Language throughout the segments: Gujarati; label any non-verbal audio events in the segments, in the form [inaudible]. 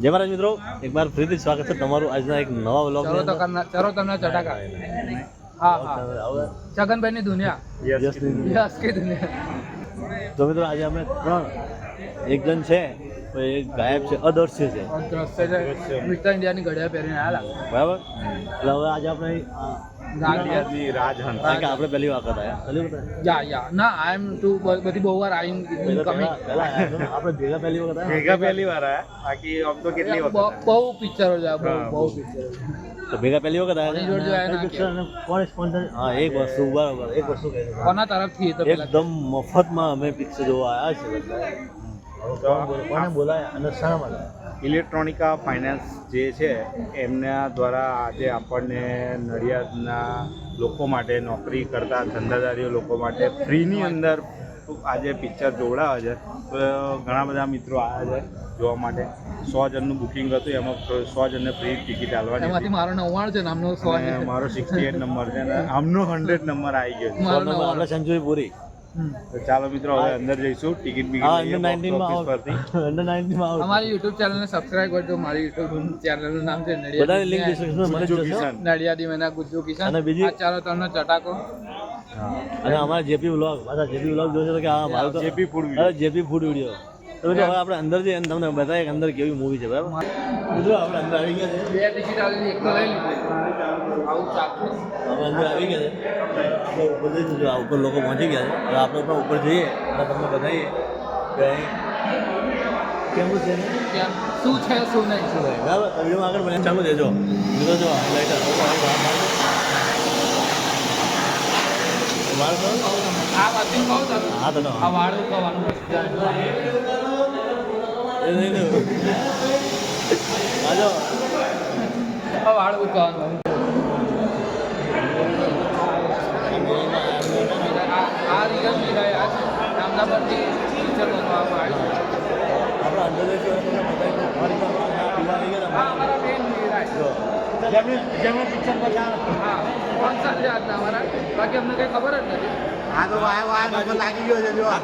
જય મહારાજ મિત્રો એકવાર ફરીથી સ્વાગત છે તમારું આજના એક નવા વ્લોગ ચરો તો કરના- ચરો તમને ચટાકા. હા હા છગનભાઈ ની દુનિયા. યસ કી દુનિયા. તો મિત્રો આજે અમે ત્રણ એક જણ છે એક ગાયબ છે અદર્શ્ય છે. દ્રશ્ય છે. મિસ્ટર ઇન્ડિયા ની ઘડિયાળ પહેરીને આલા બરાબર? એટલે હવે આજે આપણે આપણે પહેલી વખત આવ્યા પહેલી વખત આવ્યા? યા યા ના આઈ એમ ટુ બધી બહુ વાર આઈ કમિંગ? આપણે ભેગા પહેલી વખત ભેગા પહેલી વાર આયા. બાકી આમ તો કેટલી વખત બહુ પિક્ચરો છે બહુ તો ભેગા પહેલી વખત આવ્યા કોણે? હા એક વસ્તુ બરાબર એક વસ્તુ કોના તરફથી એકદમ મફતમાં અમે પિક્ચર જોવા આવ્યા છે બધા. કોને બોલાયા અને શા માટે? ઇલેક્ટ્રોનિકા ફાઇનાન્સ જે છે એમના દ્વારા આજે આપણને નડિયાદના લોકો માટે નોકરી કરતા ધંધાદારીઓ લોકો માટે ફ્રીની અંદર આજે પિક્ચર જોવડાવે છે. તો ઘણા બધા મિત્રો આવ્યા છે જોવા માટે. સો જણનું બુકિંગ હતું એમાં સો જણને ફ્રી ટિકિટ આલવાની એમાંથી મારો નવ્વાણું છે નામનો સો મારો સિક્સટી એટ નંબર છે અને આમનો હંડ્રેડ નંબર આવી ગયો છે. મારો સો નંબર આપણે સેન્ચુરી પૂરી. તો ચાલો મિત્રો હવે અંદર જઈશું. ટિકિટ હા બિકિટ અંડર નાઇન્ટીનમાં ઓફિસ પરથી [laughs] અંડર નાઇન્ટીન અમારી યુટ્યુબ ચેનલને સબસ્ક્રાઇબ કરજો. મારી યુટ્યુબ ચેનલનું નામ છે નડિયાદી લિંક ડિસ્ક્રિપ્શનમાં મળી જશે. નડિયાદી મેના ગુજ્જુ કિશન. અને બીજી- ચાલો તમને ચટાકો. અને અમારા જેપી વ્લોગ પાછા જેપી વ્લોગ જોશે તો કે હા મારું તો food video. JP food video તો હવે આપણે અંદર જઈએ તમને બતાવીએ કે અંદર કેવી મૂવી છે બરાબર? મિત્રો આપણે અંદર આવી ગયા છે. બે ટિકિટ આવી એક તો લઈ લીધી. આવું ગયા આપણે ઉપર જઈશું જો આ ઉપર લોકો પહોંચી ગયા છે હવે આપણે પણ ઉપર જઈએ અને તમને બતાવીએ કે કેવું છે શું છે શું નહીં શું બરાબર તો આગળ ચાલુ દેજો મિત્રો જો તમને હા તો આ વાળું એ નહીં આજો આ વાળું કવાનું આ આ મીરાય નામના પરથી પિક્ચર બનાવવામાં આવ્યું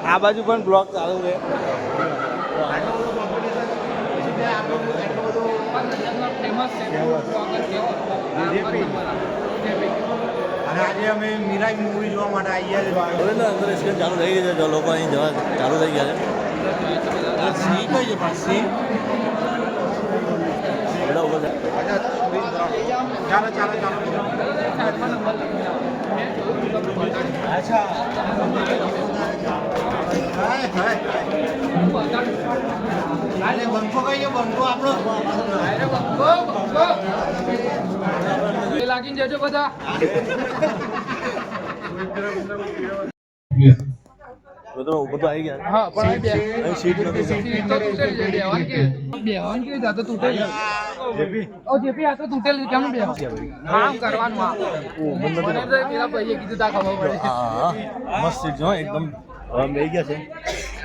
આ બાજુ પણ બ્લોક ચાલુ રહે અને આજે અમે મીરાઈ મૂવી જોવા માટે આવ્યા છે હવે ને અંદર સ્ક્રીન ચાલુ થઈ ગઈ છે જો લોકો અહીં જવા ચાલુ થઈ ગયા છે સી કઈ છે પણ સી બધા ઉપર છે ચાલો ચાલો ચાલો સાઈડમાં નંબર લખીને આવો. મેં જોયું તમને બતાડ્યું. અચ્છા હાય હાય હું બતાડું. આજે બંકો છે બંકો આપણો. લાગીને જજો બધા. મિત્રો ઉપર આવી ગયા. હા પણ બે સીટ નથી બેહવાની કેવી બેહવાની કેવી છે? આ તો તૂટેલી. ઓ જેપી આ તો તૂટેલી કેમ બેહવાનું? આમ કરવાનું આ. મને તો પેલા ભાઈએ કીધું તા ખબર પડે. હા મસ્ત સીટ જો એકદમ. હવે ગયા છે.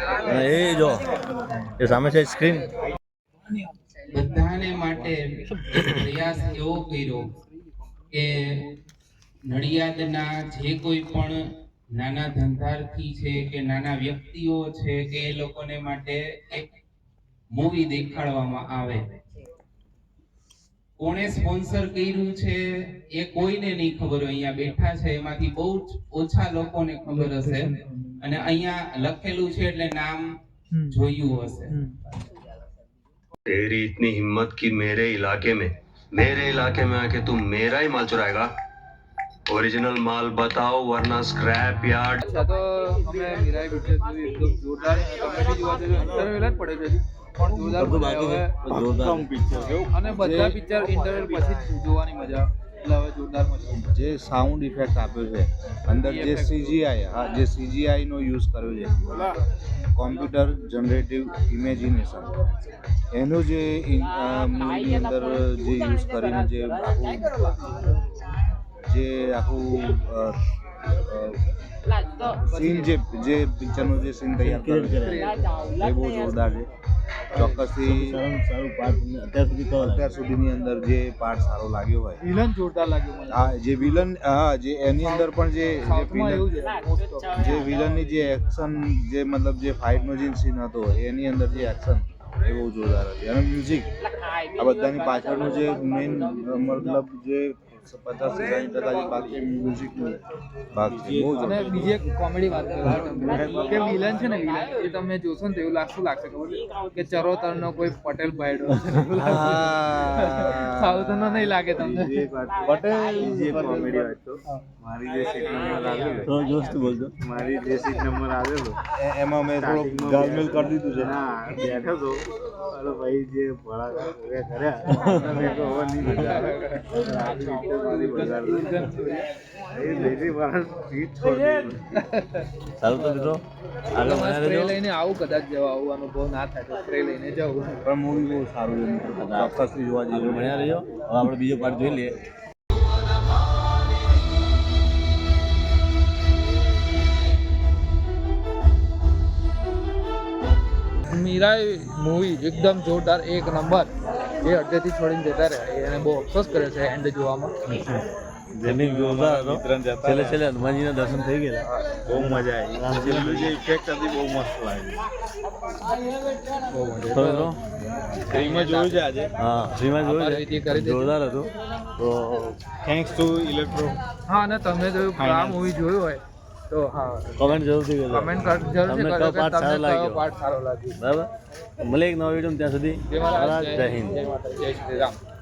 એ જો, એ સામે છે સ્ક્રીન બધાને માટે પ્રયાસ એવો કર્યો કે નડિયાદના જે કોઈ પણ નાના ધંધાર્થી છે કે નાના વ્યક્તિઓ છે કે એ લોકોને માટે એક મૂવી દેખાડવામાં આવે. કોણે સ્પોન્સર કર્યું છે એ કોઈને નહીં ખબર હોય અહીંયા બેઠા છે એમાંથી બહુ જ ઓછા લોકોને ખબર હશે અને અહીંયા લખેલું છે એટલે નામ જોયું હશે तेरी इतनी हिम्मत कि मेरे इलाके में मेरे इलाके में आके तू मेरा ही माल चुराएगा ओरिजिनल माल बताओ वरना स्क्रैप यार्ड અચ્છા તો અમે મીરાઈ પિક્ચર જોયું એકદમ જોરદાર તમે બી જોવા જજો ઇન્ટરવ્યુ જ પડે છે અને બધા પિક્ચર ઇન્ટરવ્યુ પછી જોવાની મજા. જે સાઉન્ડ ઇફેક્ટ આપ્યો છે. અંદર જે સીજીઆઈ હા જે સીજીઆઈ નો યુઝ કર્યો છે. કોમ્પ્યુટર જનરેટિવ ઇમેજિનેશન એનું જે મૂવીની અંદર જે યુઝ કરીને જે આખું જે આખું સીન જે જે પિક્ચરનું જે સીન તૈયાર કર્યું છે એ બહુ જોરદાર છે. ચોક્કસથી સારું સારું પાર્ટ અત્યાર સુધી તો અત્યાર સુધીની અંદર જે પાર્ટ સારો લાગ્યો હોય. વિલન જોરદાર લાગ્યો હા જે વિલન હા જે એની અંદર પણ જે. જે વિલનની જે એક્શન જે મતલબ જે ફાઇટનો જે સીન હતો એની અંદર જે એક્શન એ બહુ જોરદાર હતી. અને મ્યુઝિક આ બધાની પાછળનું જે મેઇન મતલબ જે પચાસ ટકા જે બાકી મ્યુઝિકનું ભાગ છે. બહુ અને બીજી એક કોમેડી વાત કરું કે વિલન છે ને વિલન એ તમે જોશો ને તો એવું લાગતું લાગશે ખબર કે ચરોતર નો કોઈ પટેલ ભાઈડો. સાઉથનો લાગશે. નહીં લાગે તમને? પટેલ બીજી એક કોમેડી વાત તો મારી જે સીટ નંબર આવેલો બોલજો મારી જે સીટ નંબર આવેલો. એમાં મેં થોડું ગાલમેલ કરી દીધું છે. ના બેઠો તો. અરે ભાઈ જે ભળા કર્યા [laughs] તમે તો હવે નહીં મજા આવે [laughs] સારું તો મિત્રો સ્પ્રે રહેજો લઈને આવું કદાચ જવા આવું અનુભવ ના થાય તો સ્પ્રે લઈને જવું પણ મૂવી બહુ સારું છે મિત્રો. ચોક્કસથી જોવા જેવું મળ્યા રહેજો. હવે આપણે બીજો પાર્ટ જોઈ લઈએ. મીરાએ મૂવી એકદમ જોરદાર એક નંબર. એ અડધેથી છોડીને જતા રહ્યા. એને બહુ અફસોસ કર્યો છે એન્ડ જોવામાં. જેની જોરદાર હતો છેલ્લે છેલ્લે હનુમાનજીના દર્શન થઈ ગયેલા. બહુ મજા આવી. છેલ્લું ઇફેક્ટ હતી બહુ મસ્ત લાગી. બહુ મિત્રો ફ્રીમાં જોયું છે આજે? હા ફ્રીમાં જોયું છે. જોરદાર હતું. તો થેન્ક્સ ટુ ઇલેક્ટ્રો હા અને તમે જોયું આ મૂવી જોયું હોય તો હા. કમેન્ટ જરૂરથી કરજો. કમેન્ટ કર જરૂરથી કરજો કે તમને કયો? પાર્ટ સારો લાગ્યો? બરાબર? મળે એક નવો વીડિયો ત્યાં સુધી જય હિન્દ. જય માતા જય શ્રી રામ.